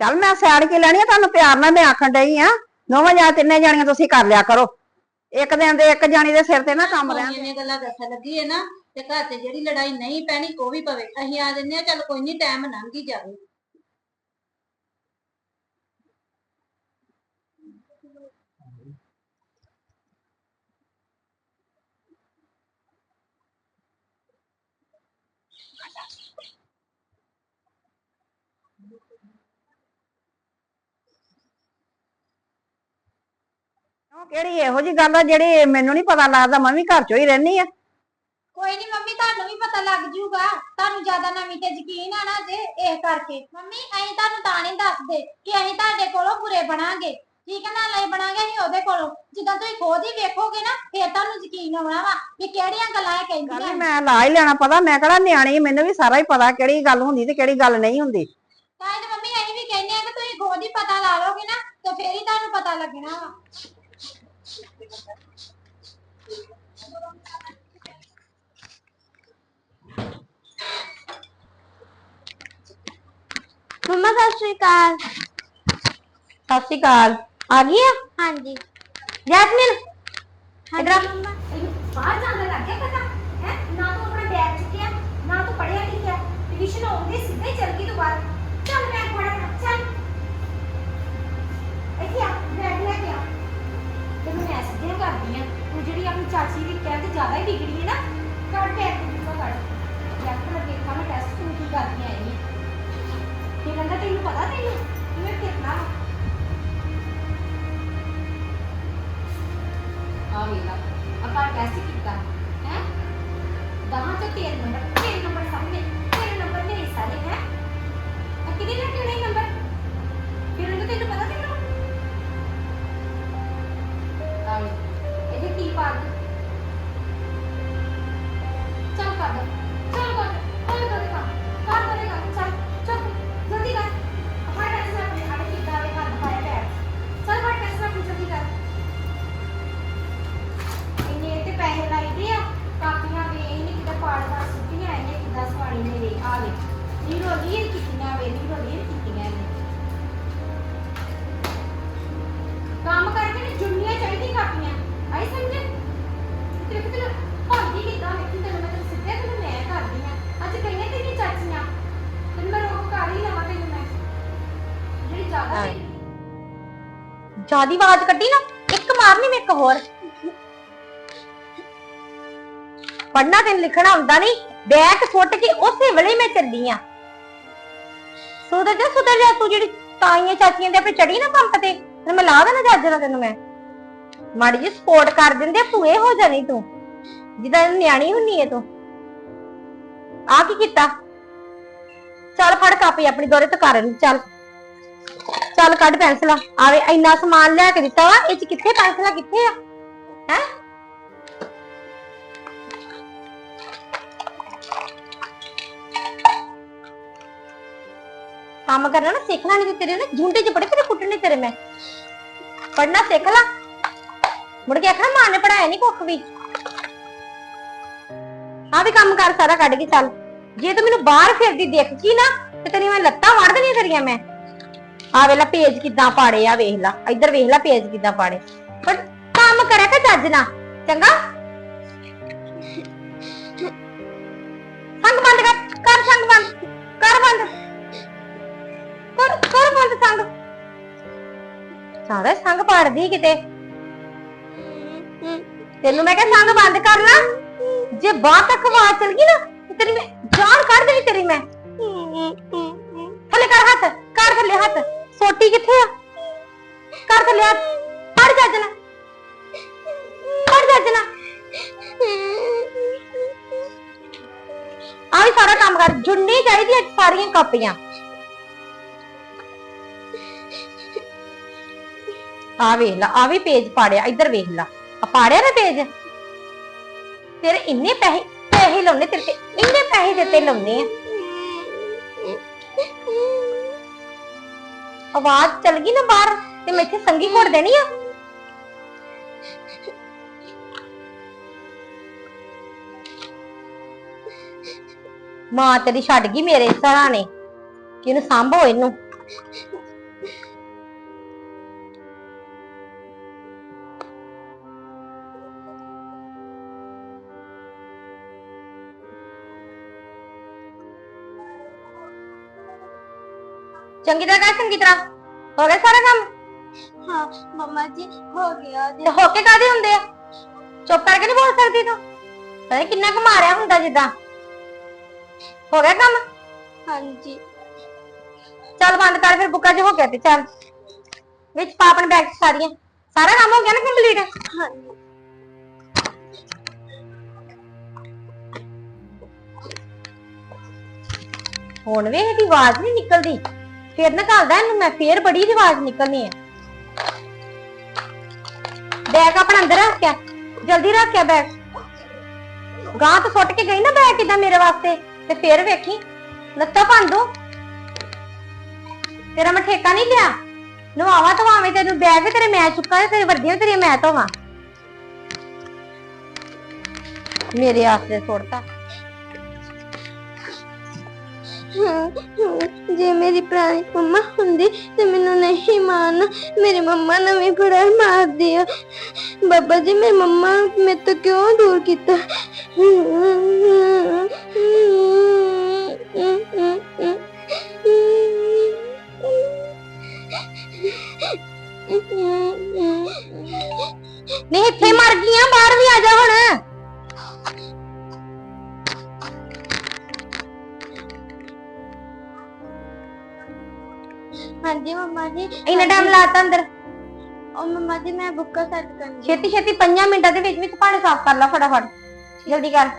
ਚੱਲ ਮੈਂ ਸਿਆੜ ਕੇ ਲੈਣੀ ਆ? ਤੁਹਾਨੂੰ ਪਿਆਰ ਨਾਲ ਮੈਂ ਆਖਣ ਡਈ ਆ। ਦੋਵਾਂ ਜਾਂ ਤਿੰਨੇ ਜਾਣੀਆਂ ਤੁਸੀਂ ਕਰ ਲਿਆ ਕਰੋ। ਇੱਕ ਦਿਨ ਦੇ ਇੱਕ ਜਾਣੀ ਦੇ ਸਿਰ ਤੇ ਨਾ ਕੰਮ ਰਹਿਣ ਇੰਨੀਆਂ ਗੱਲਾਂ ਦੱਸਣ ਲੱਗੀ ਹੈ ਨਾ ਤੇ ਘਰ ਤੇ ਜਿਹੜੀ ਲੜਾਈ ਨਹੀਂ ਪੈਣੀ ਉਹ ਵੀ ਪਵੇ। ਅਸੀਂ ਆ ਦਿੰਨੇ ਆ ਚੱਲ ਕੋਈ ਨਹੀਂ ਟਾਈਮ ਲੰਘ ਹੀ ਜਾਵੇ। ਕਿਹੜੀ ਇਹੋ ਜੀ ਗੱਲ ਆ ਜਿਹੜੀ ਮੈਨੂੰ ਨਹੀਂ ਪਤਾ ਲੱਗਦਾ ਮੈਂ ਵੀ ਘਰ ਚੋਂ ਹੀ ਰਹਿਣੀ ਆ। ਕੋਈ ਨਹੀਂ ਮੰਮੀ ਤੁਹਾਨੂੰ ਵੀ ਪਤਾ ਲੱਗ ਜੂਗਾ। ਤੁਹਾਨੂੰ ਜ਼ਿਆਦਾ ਨਵੀਂ ਤੇ ਯਕੀਨ ਆ ਨਾ ਜੇ ਇਹ ਕਰਕੇ। ਮੰਮੀ ਅਸੀਂ ਤੁਹਾਨੂੰ ਤਾਂ ਨਹੀਂ ਦੱਸਦੇ ਕਿ ਅਸੀਂ ਤੁਹਾਡੇ ਕੋਲੋਂ ਬੁਰੇ ਬਣਾਂਗੇ। ਠੀਕ ਹੈ ਨਾ ਲਈ ਬਣਾਂਗੇ ਅਸੀਂ ਉਹਦੇ ਕੋਲੋਂ। ਜਿੱਦਾਂ ਤੁਸੀਂ ਖੁਦ ਹੀ ਵੇਖੋਗੇ ਨਾ ਫਿਰ ਤੁਹਾਨੂੰ ਯਕੀਨ ਆਉਣਾ ਵਾ ਵੀ ਕਿਹੜੀਆਂ ਗੱਲਾਂ ਇਹ ਕਹਿੰਦੀਆਂ ਵੀ ਮੈਂ ਲਾ ਹੀ ਲੈਣਾ ਪਤਾ ਮੈਂ ਕਿਹੜਾ ਨਿਆਣੀ ਮੈਨੂੰ ਵੀ ਸਾਰਾ ਹੀ ਪਤਾ ਕਿਹੜੀ ਗੱਲ ਹੁੰਦੀ ਤੇ ਕਿਹੜੀ ਗੱਲ ਨਹੀਂ ਹੁੰਦੀ। ਤਾਂ ਇਹ ਮੰਮੀ ਅਸੀਂ ਵੀ ਕਹਿੰਦੇ ਆ ਕਿ ਤੁਸੀਂ ਖੁਦ ਹੀ ਪਤਾ ਲਾ ਲੋਗੇ ਨਾ ਤੇ ਫਿਰ ਹੀ ਤੁਹਾਨੂੰ ਪਤਾ ਲੱਗਣਾ ਵਾ। ਮੰਮਾ ਸਤਿ ਸ਼੍ਰੀ ਅਕਾਲ। ਸਤਿ ਸ਼੍ਰੀ ਅਕਾਲ। ਆ ਗਈ ਆ? ਹਾਂਜੀ। ਜੈਸਮੀਨ। ਇਧਰ ਮੰਮਾ। ਬਾਹਰ ਜਾਣ ਦਾ ਲੱਗ ਗਿਆ ਪਤਾ? ਹੈ? ਨਾ ਤੂੰ ਆਪਣਾ ਬੈਗ ਚੁੱਕਿਆ ਨਾ ਤੂੰ ਪੜਿਆ ਲਿਖਿਆ। ਟਿਊਸ਼ਨ ਆਉਂਦੇ ਸਿੱਧੇ ਚੱਲ ਗਈ ਤੂੰ ਬਾਹਰ। ਚੱਲ ਬੈਗ ਆ ਵੇਲਾ ਆਪਾਂ ਟੈਸਟ ਕੀਤਾ ਹੈ? ਦਹਾਂ ਤੋਂ 13 ਨੰਬਰ ਨੇ ਆ ਵੇ ਨੀਰੋ ਨੀਰ ਕੀਤੀਆਂ ਵੇ ਨੀਰੋ ਨੀਰ ਕੀਤੀਆਂ ਇਹਨੇ ਕੰਮ ਕਰਕੇ ਨੇ ਜੁੜਨੀਆਂ ਚਾਹੀਦੀ ਕਾਪੀਆਂ। ਆਈ ਸਮਝ? ਤੇਰੇ ਕੋਲ ਭਾਂਦੀ ਕਿਦਾਂ ਵੇਖੀ ਤੈਨੂੰ ਮੈਂ ਤੈਨੂੰ ਸਿੱਧੇ ਤੈਨੂੰ ਮੈਂ ਕਰਦੀ ਆ। ਅੱਜ ਕਈਆਂ ਤੇਰੀ ਚਾਚੀਆਂ। ਤੈਨੂੰ ਮੈਂ ਰੋਕ ਕਰ ਹੀ ਲਵਾਂ ਤੈਨੂੰ ਮੈਂ। ਜਿਹੜੀ ਜ਼ਿਆਦਾ ਜਿਆਦੀ ਆਵਾਜ਼ ਕੱਢੀ ਨਾ ਇੱਕ ਮਾਰਨੀ ਮੈਂ ਇੱਕ ਹੋਰ। ਪੜਨਾ ਤੈਨੂੰ ਲਿਖਣਾ ਹੁੰਦਾ ਨਹੀਂ ਬੈਗ ਸੁੱਟ ਕੇ ਉਸੇ ਵੇਲੇ ਮੈਂ ਚੱਲੀ ਆ। ਸੁਧਰ ਜਾ ਸੁਧਰ ਜਾ, ਤੂੰ ਜਿਹੜੀ ਤਾਈਆਂ ਚਾਚੀਆਂ ਦੇ ਆਪੇ ਚੜੀ ਨਾ ਪੰਪ ਤੇ ਤੇ ਮੈਂ ਲਾ ਦੇਣਾ ਜੱਜ ਨਾਲ ਤੈਨੂੰ ਮੈਂ। ਮਾੜੀ ਜੀ ਸਪੋਰਟ ਕਰ ਦਿੰਦੇ ਭੂਏ ਹੋ ਜਾਣੀ ਤੂੰ ਜਿੱਦਾਂ ਨਿਆਣੀ ਹੁੰਨੀ ਏ ਤੂੰ। ਆ ਕੀ ਕੀਤਾ? ਚੱਲ ਫੜ ਕਾਪੀ ਆਪਣੀ ਦੋਰੇ ਤੋਂ ਕਰ ਲਈ ਚੱਲ। ਚੱਲ ਕੱਢ ਪੈਨਸਲਾ, ਆਵੇ ਇੰਨਾ ਸਮਾਨ ਲਿਆ ਕੇ ਦਿੱਤਾ ਵਾ, ਇਹ ਚ ਕਿੱਥੇ ਪੈਨਸਲਾ, ਕਿੱਥੇ ਆ? ਹੈ? ਕੰਮ ਕਰਨਾ ਨਾ ਸਿੱਖਣਾ ਨਹੀਂ ਤੇ ਤੇਰੇ ਨਾ ਜੁੰਡੇ ਚ ਬੜੇ ਤੇਰੇ ਕੁੱਟਣੇ ਤੇਰੇ ਮੈਂ। ਪੜਨਾ ਸਿੱਖ ਲਾ। ਮੁੜ ਕੇ ਆਖਣਾ ਮਾਂ ਨੇ ਪੜਾਇਆ ਨਹੀਂ ਕੁੱਖ ਵੀ। ਆ ਵੀ ਕੰਮ ਕਰ ਸਾਰਾ ਕੱਢ ਕੇ ਚੱਲ। ਜੇ ਤੂੰ ਮੈਨੂੰ ਬਾਹਰ ਫਿਰਦੀ ਦੇਖ ਗਈ ਨਾ, ਤੇ ਤੇਰੀ ਮੈਂ ਲੱਤਾਂ ਵੜ ਦੇਣੀਆਂ ਤੇਰੀਆਂ ਮੈਂ। ਆ ਵੇਲਾ ਪੇਜ ਕਿੱਦਾਂ ਪਾੜੇ ਆ ਵੇਖ ਲਾ। ਇੱਧਰ ਵੇਖ ਲਾ ਪੇਜ ਕਿੱਦਾਂ ਪਾੜੇ। ਪਰ ਕੰਮ ਕਰਿਆ ਕਰ ਚੱਜ ਨਾ ਚੰਗਾ? ਸੰਗ ਬੰਦ ਕਰ ਕਰ ਸੰਗ ਬੰਦ। ਸਾਰੇ ਸੰਗ ਪਾੜਦੀ ਕਿਤੇ। ਤੈਨੂੰ ਮੈਂ ਕਿਹਾ ਸੰਗ ਬੰਦ ਕਰ ਲਾ। ਜੇ ਬਾਹਰ ਤੱਕ ਆਵਾਜ਼ ਚਲ ਗਈ ਨਾ, ਤੇ ਤੇਰੀ ਮੈਂ ਜਾਨ ਕੱਢ ਦੇਣੀ ਤੇਰੀ ਮੈਂ। ਥੱਲੇ ਕਰ ਹੱਥ, ਕਰ ਥੱਲੇ ਹੱਥ। ਸੋਟੀ ਕਿੱਥੇ ਆ? ਕਰ ਥੱਲੇ ਹੱਥ। ਪੜ ਜੱਜ ਨਾ ਪੜ ਜੱਜ ਨਾ ਆ ਸਾਰਾ ਕੰਮ ਕਰ। ਜੁੜਨੀ ਚਾਹੀਦੀ ਹੈ ਸਾਰੀਆਂ ਕਾਪੀਆਂ। ਆ ਵੇਖ ਲਾ, ਆ ਵੀ ਪੇਜ ਪਾੜਿਆ, ਇੱਧਰ ਵੇਖ ਲਾ। ਆ ਪਾੜਿਆ ਨਾ ਪੇਜ? ਤੇਰੇ ਇੰਨੇ ਪੈਸੇ ਪੈਸੇ ਲਾਉਣੇ ਤੇਰੇ ਤੇ, ਇੰਨੇ ਪੈਸੇ ਦਿੱਤੇ ਲਾਉਣੇ ਆ। ਆਵਾਜ਼ ਚਲ ਗਈ ਨਾ ਬਾਹਰ, ਤੇ ਮੈਂ ਇੱਥੇ ਸੰਗੀ ਘੋੜ ਦੇਣੀ ਆ। ਮਾਂ ਤੇਰੀ ਛੱਡ ਗਈ ਮੇਰੇ ਸਰਾਣੇ, ਕਿ ਇਹਨੂੰ ਸਾਂਭੋ ਇਹਨੂੰ। ਚੰਗੀ ਤਰ੍ਹਾਂ ਕਰ ਚੰਗੀ ਤਰ੍ਹਾਂ। ਹੋ ਗਿਆ ਸਾਰਾ ਕੰਮ? ਹਾਂ ਮੰਮਾ ਜੀ ਹੋ ਗਿਆ ਤੇ ਹੋ ਕੇ ਕਾਦੇ ਹੁੰਦੇ ਆ? ਚੁੱਪ ਕਰਕੇ ਨਹੀਂ ਬੋਲ ਸਕਦੀ ਤੂੰ? ਪਤਾ ਕਿੰਨਾ ਕੁ ਮਾਰਿਆ ਹੁੰਦਾ ਜਿੱਦਾਂ। ਹੋ ਗਿਆ ਕੰਮ? ਹਾਂਜੀ। ਚੱਲ ਬੰਦ ਕਰ ਫਿਰ ਬੁੱਕਾ ਚ ਹੋ ਗਿਆ ਤੇ ਚੱਲ। ਵਿੱਚ ਪਾ ਆਪਣੇ ਬੈਗ ਚ ਸਾਰੀਆਂ। ਸਾਰਾ ਕੰਮ ਹੋ ਗਿਆ ਨਾ ਕੰਪਲੀਟ ਹਾਂਜੀ। ਹੁਣ ਵੇ ਇਹਦੀ ਆਵਾਜ਼ ਨਹੀਂ ਨਿਕਲਦੀ। ਫਿਰ ਨਿਕਾਲਦਾ ਇਹਨੂੰ ਮੈਂ ਫੇਰ ਬੜੀ ਦੀ ਨਿਕਲਣੀ ਹੈ। ਬੈਗ ਆਪਣਾ ਅੰਦਰ ਰੱਖਿਆ ਜਲਦੀ ਰੱਖਿਆ ਬੈਗ। ਗਾਂ ਤੋਂ ਸੁੱਟ ਕੇ ਗਈ ਨਾ ਬੈਗ ਕਿਦਾਂ ਮੇਰੇ ਵਾਸਤੇ? ਤੇ ਫੇਰ ਵੇਖੀ, ਲੱਤਾਂ ਭੰਨ ਦੋ। ਤੇਰਾ ਮੈਂ ਠੇਕਾ ਨਹੀਂ ਲਿਆ। ਨਵਾਵਾ ਧਵਾਵੇਂ ਤੈਨੂੰ ਬੈਗ ਵੀ ਤੇਰੇ ਮੈਂ ਚੁੱਕਾ ਤੇਰੇ ਵੱਡੀਆਂ ਤੇਰੇ ਮੈਂ ਧੋਵਾਂ। ਮੇਰੇ ਆਸਤੇ ਸੁੱਟਤਾ ਜੇ ਮੇਰੀ ਪੁਰਾਣੀ ਮੰਮਾ ਹੁੰਦੀ ਤੇ ਮੈਨੂੰ ਨਹੀਂ ਮਾਰਨਾ ਮੇਰੀ ਮੰਮਾ ਨੇ ਵੀ ਬੜਾ ਮਾਰਦੀ ਆ ਬਾਬਾ ਜੀ ਮੇਰੀ ਮੰਮਾ ਮੇਰੇ ਤੋਂ ਕਿਉਂ ਦੂਰ ਕੀਤਾ ਨਹੀਂ ਇੱਥੇ ਮਰ ਗਈਆਂ ਬਾਹਰ ਵੀ ਆ ਜਾ ਹੁਣ ਜੀ ਇੰਨਾ ਟਾਈਮ ਲਾਤਾ ਅੰਦਰ? ਉਹ ਮੰਮਾ ਜੀ ਮੈਂ ਬੁੱਕਾ ਸੈੱਟ ਕਰਨੀ ਛੇਤੀ ਛੇਤੀ 5 ਮਿੰਟਾਂ ਦੇ ਵਿੱਚ ਵਿੱਚ ਭਾਂਡੇ ਸਾਫ਼ ਕਰ ਲਾ ਫਟਾਫਟ। ਜਲਦੀ ਕਰ।